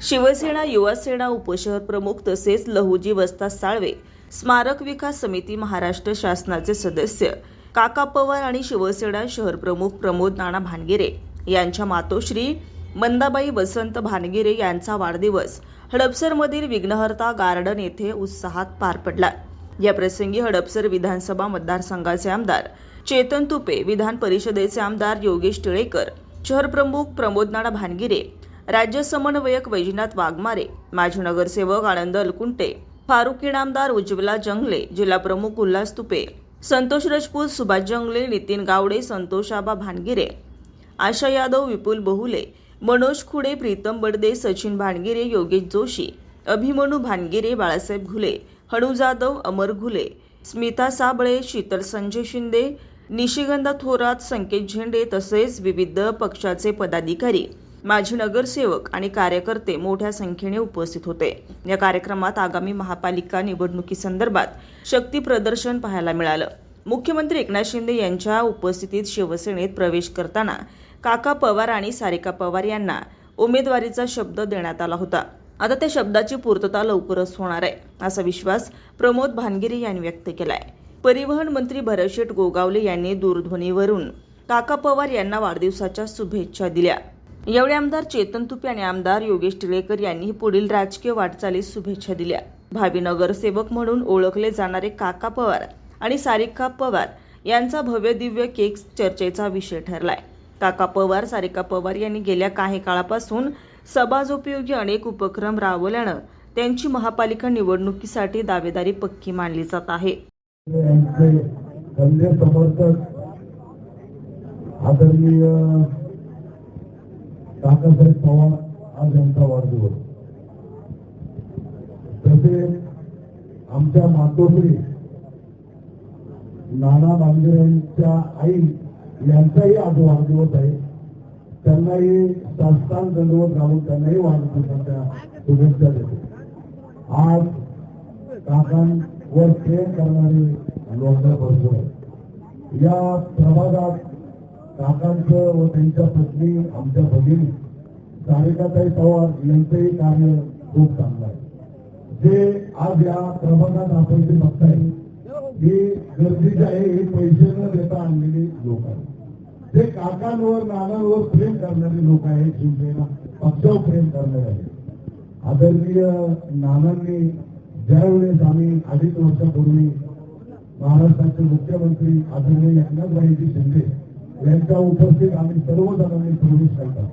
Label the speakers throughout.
Speaker 1: शिवसेना युवासेना उपशहर प्रमुख तसेच लहुजी वस्ता साळवे स्मारक विकास समिती महाराष्ट्र शासनाचे सदस्य काका पवार आणि शिवसेना शहर प्रमुख प्रमोद नाना भानगिरे यांच्या मातोश्री मंदाबाई वसंत भानगिरे यांचा वाढदिवस हडपसरमधील विघ्नहर्ता गार्डन येथे उत्साहात पार पडला. या प्रसंगी हडपसर विधानसभा मतदारसंघाचे आमदार चेतन तुपे विधान परिषदेचे आमदार योगेश टिळेकर शहर प्रमुख प्रमोद नाना भानगिरे राज्य समन्वयक वैजनाथ वाघमारे माजी नगरसेवक आनंद अलकुंटे फारुक इनामदार उज्ज्वला जंगले जिल्हा प्रमुख उल्हास तुपे संतोष रजपूत सुभाष जंगले नितीन गावडे संतोषाबा भानगिरे आशा यादव विपुल बहुले मनोज खुडे प्रीतम बडदे सचिन भानगिरे योगेश जोशी अभिमनू भानगिरे बाळासाहेब घुले हणू जाधव अमर घुले स्मिता साबळे शीतल संजय शिंदे निशिगंधा थोरात संकेत झेंडे तसेच विविध पक्षाचे पदाधिकारी. माजी नगरसेवक आणि कार्यकर्ते मोठ्या संख्येने उपस्थित होते. या कार्यक्रमात आगामी महापालिका निवडणुकीसंदर्भात शक्ती प्रदर्शन पाहायला मिळालं. मुख्यमंत्री एकनाथ शिंदे यांच्या उपस्थितीत शिवसेनेत प्रवेश करताना काका पवार आणि सारिका पवार यांना उमेदवारीचा शब्द देण्यात आला होता. आता त्या शब्दाची पूर्तता लवकरच होणार आहे असा विश्वास प्रमोद भानगिरी यांनी व्यक्त केलाय. परिवहन मंत्री भरतशेठ गोगावले यांनी दूरध्वनीवरून काका पवार यांना वाढदिवसाच्या शुभेच्छा दिल्या. यावेळी आमदार चेतन तुपे आणि आमदार योगेश टिळेकर यांनी पुढील राजकीय वाटचालीस शुभेच्छा दिल्या. भावी नगरसेवक म्हणून ओळखले जाणारे काका पवार आणि सारिका पवार यांचा भव्य दिव्य केक चर्चेचा विषय ठरलाय. काका पवार सारिका पवार यांनी गेल्या काही काळापासून समाजोपयोगी अनेक उपक्रम राबवल्यानं त्यांची महापालिका निवडणुकीसाठी दावेदारी पक्की मानली जात आहे.
Speaker 2: आदरणीय काकासाहेब पवार आज यांचा वाढदिवस. तसेच आमच्या मातोश्री नाना बांगरे यांच्या आई यांचाही आज वाढदिवस आहे. त्यांनाही संस्थान दंडवत घालून त्यांनाही वाढदिवसाच्या शुभेच्छा देतो. आज काकांवर प्रेम करणारी लोक भरपूर या प्रभागात काकांचं व त्यांच्या पत्नी आमच्या भगिनी सारिकाताई पवार यांचंही कार्य खूप चांगलं आहे. जे आज या प्रभागात आपण जे बघताय ही गरजेची आहे ही पैसे न देता आणलेली लोक आहेत. जे काकांवर नानांवर प्रेम करणारे लोक आहेत शिवसेना पक्षावर प्रेम करणारे आहेत. आदरणीय नानांनी ज्यावेळेस आम्ही अडीच वर्षापूर्वी महाराष्ट्राचे मुख्यमंत्री आदरणीय एकनाथभाईजी शिंदे यांच्या उपस्थित आम्ही सर्वजणांनी प्रवेश करता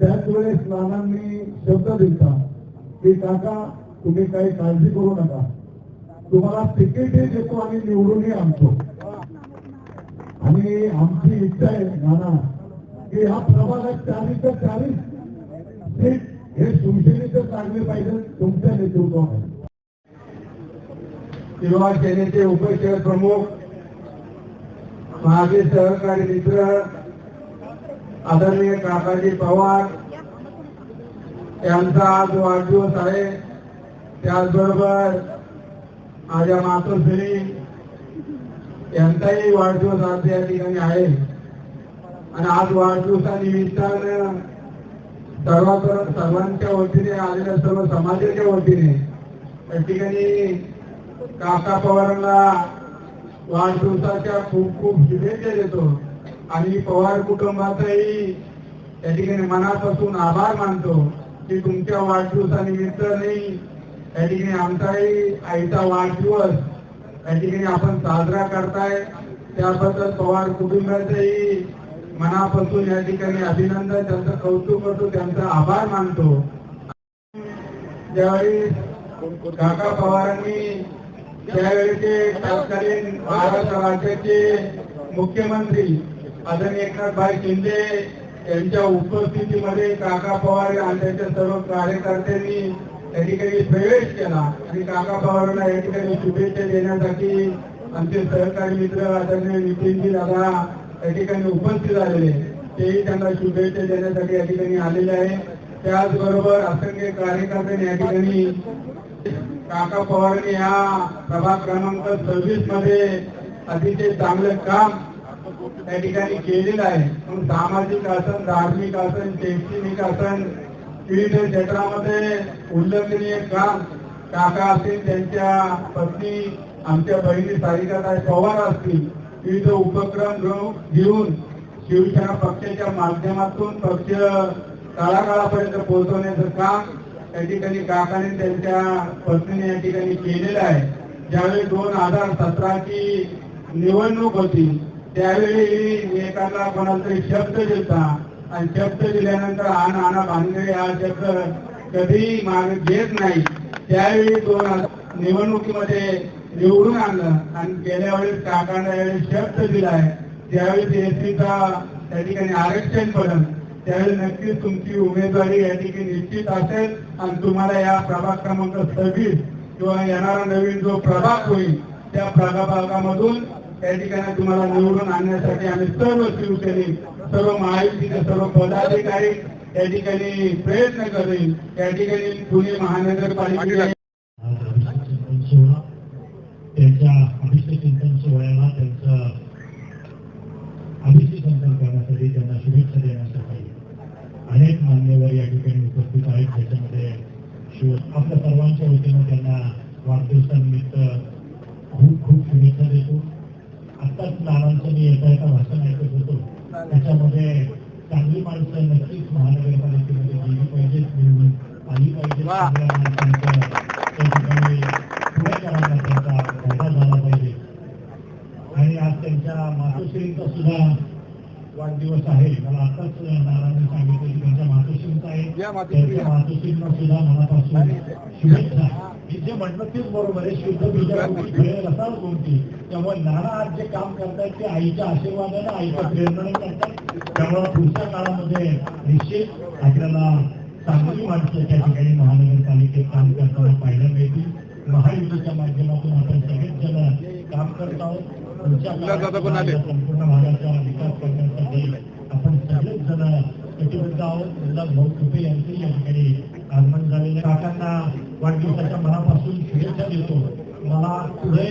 Speaker 2: त्याच वेळेस नानांनी शब्द दिला की काका तुम्ही काही काळजी करू नका. तुम्हाला तिकीटही देतो आणि निवडूनही आणतो. आणि आमची इच्छा आहे नाना की ह्या प्रभागात चाळीस तर चाळीस. सीट हे शिवसेनेचं चांगले पाहिजे तुमच्या नेतृत्वामध्ये
Speaker 3: युवा सेनेचे उपशहर प्रमुख माझे सहकारी मित्र आदरणीय काकाजी पवार यांचा आज वाढदिवस आहे. त्याचबरोबर माझ्या मातोश्री यांचाही वाढदिवस आज या ठिकाणी आहे. आणि आज वाढदिवसानिमित्तानं सर्व सर्वांच्या वतीने आलेल्या सर्व समाजाच्या वतीने या ठिकाणी काका पवारांना वाढदिवसाच्या खूप खूप शुभेच्छा देतो. आणि पवार कुटुंबाचाही या ठिकाणी मनापासून आभार मानतो की तुमच्या वाढदिवसानिमित्त नाही या ठिकाणी आमचाही आईचा वाढदिवस या ठिकाणी आपण साजरा करताय. त्याबद्दल पवार कुटुंबाचंही मनापासून या ठिकाणी अभिनंदन त्यांचं कौतुक करतो त्यांचा आभार मानतो. ज्यावेळी काका पवारांनी त्यावेळेचे तत्कालीन महाराष्ट्र राज्याचे मुख्यमंत्री आदरणीय एकनाथभाई शिंदे यांच्या उपस्थितीमध्ये काका पवार आणि त्यांच्या सर्व कार्यकर्त्यांनी या ठिकाणी प्रवेश केला. आणि काका पवारांना या ठिकाणी शुभेच्छा देण्यासाठी आमचे सहकारी मित्र आदरणीय नितीनजी दादा या ठिकाणी उपस्थित झालेले तेही त्यांना शुभेच्छा देण्यासाठी या ठिकाणी आलेले आहे. त्याचबरोबर असंख्य कार्यकर्त्यांनी या ठिकाणी काका पवारांनी या प्रभाग क्रमांक सव्वीसमध्ये अतिशय चांगलं काम त्या ठिकाणी केलेलं आहे. मग सामाजिक असन धार्मिक असन शैक्षणिक असन विविध क्षेत्रामध्ये उल्लेखनीय काम काका असतील त्यांच्या पत्नी आमच्या बहिणी सारिकाताई पवार असतील विविध उपक्रम घेऊन शिवसेना पक्षाच्या माध्यमातून पक्ष तळागाळापर्यंत पोहोचवण्याचं काम या ठिकाणी काकाने त्यांच्या पत्नीने या ठिकाणी केलेलं आहे. ज्यावेळी दोन हजार सतराची निवडणूक होती त्यावेळी एकाला कोणाला तरी शब्द देता आणि शब्द दिल्यानंतर आण आणा भानगडे हा शब्द कधीही मागे घेत नाही. त्यावेळी दोन निवडणुकीमध्ये निवडून आणलं. आणि गेल्या वेळेस काकांना यावेळी शब्द दिलाय ज्यावेळी एसटीचा त्या ठिकाणी आरक्षण पडलं. त्यावेळी नक्कीच तुमची उमेदवारी या ठिकाणी निश्चित असेल. आणि तुम्हाला या प्रभाग क्रमांक सव्वीस किंवा येणारा नवीन जो प्रभाग होईल त्या प्रभागामधून त्या ठिकाणी तुम्हाला निवडून आणण्यासाठी आम्ही सर्व शिवसैनिक सर्व महायुतीचे सर्व पदाधिकारी त्या ठिकाणी प्रयत्न करेल त्या ठिकाणी पुणे महानगरपालिकेने
Speaker 4: त्यांच्या अभिषेक चिंतन सोहळ्याला त्यांचा अभिषेक चिंतन करण्यासाठी त्यांना शुभेच्छा देण्यासाठी अनेक मान्यवर या ठिकाणी उपस्थित आहेत. त्याच्यामध्ये शिव आपल्या सर्वांच्या वतीनं त्यांना वाढदिवसानिमित्त खूप खूप शुभेच्छा देतो. आत्ताच नानांचं मी येता येता भाषण ऐकत होतो. त्याच्यामध्ये चांगली माणसं नक्कीच महानगरपालिकेमध्ये गेली पाहिजेत निवडून आली पाहिजे त्या ठिकाणी पुढेकरांना त्यांचा फायदा झाला पाहिजे. आणि आज त्यांच्या मातोश्रींचा सुद्धा वाढदिवस आहे. मला आताच नारायण सांगितलं. मातोश्रींना सुद्धा मनापासून शुभेच्छा हे जे म्हटलं तेच बरोबर आहे शुद्ध बीजा मिळेल असाच कोणती त्यामुळे नाना आज जे काम करतायत ते आईच्या आशीर्वादाने आईच्या प्रेरणेने करतात त्यामुळे पुढच्या काळामध्ये निश्चित आपल्याला चांगली माणसं त्या ठिकाणी महानगरपालिकेत काम करताना पाहायला मिळतील महायुतीच्या माध्यमातून आपण सगळेच जण काम करत आहोत पुढच्या काळात संपूर्ण भागाचा विकास करण्यासाठी कटिबद्ध आहोत. उल्हास भाऊ तुपे यांचे या ठिकाणी आगमन झालेले काकांना वाढदिवसाच्या मनापासून शुभेच्छा देतो. मला पुढे